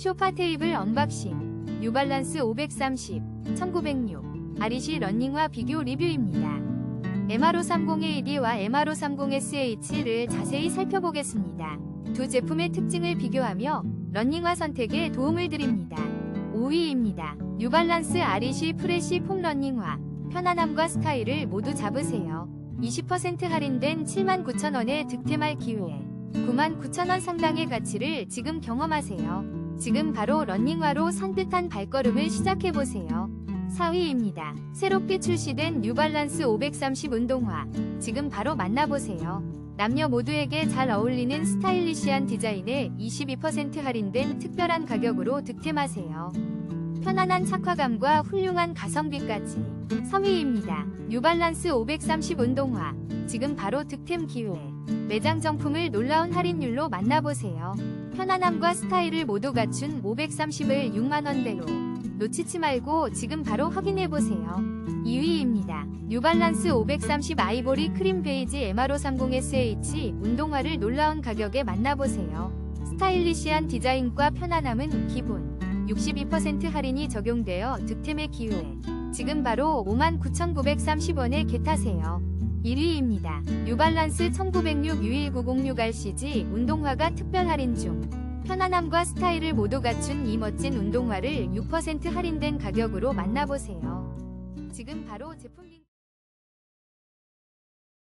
쇼파 테이블 언박싱 뉴발란스 530 1906 아리시 런닝화 비교 리뷰입니다. MR530AD와 MR530SH를 자세히 살펴보겠습니다. 두 제품의 특징을 비교하며 런닝화 선택에 도움을 드립니다. 5위입니다. 뉴발란스 아리시 프레시 폼 런닝화 편안함과 스타일을 모두 잡으세요. 20% 할인된 79,000원의 득템할 기회 99,000원 상당의 가치를 지금 경험하세요. 지금 바로 런닝화로 산뜻한 발걸음을 시작해보세요. 4위입니다. 새롭게 출시된 뉴발란스 530 운동화. 지금 바로 만나보세요. 남녀 모두에게 잘 어울리는 스타일리시한 디자인에 22% 할인된 특별한 가격으로 득템하세요. 편안한 착화감과 훌륭한 가성비까지. 3위입니다. 뉴발란스 530 운동화. 지금 바로 득템 기회. 매장 정품을 놀라운 할인율로 만나보세요. 편안함과 스타일을 모두 갖춘 530을 6만원대로. 놓치지 말고 지금 바로 확인해보세요. 2위입니다. 뉴발란스 530 아이보리 크림 베이지 MR530SH 운동화를 놀라운 가격에 만나보세요. 스타일리시한 디자인과 편안함은 기본. 62% 할인이 적용되어 득템의 기회. 지금 바로 59,930원에 겟하세요. 1위입니다. 뉴발란스 1906 U1906RCG 운동화가 특별 할인 중. 편안함과 스타일을 모두 갖춘 이 멋진 운동화를 6% 할인된 가격으로 만나보세요. 지금 바로 제품 링크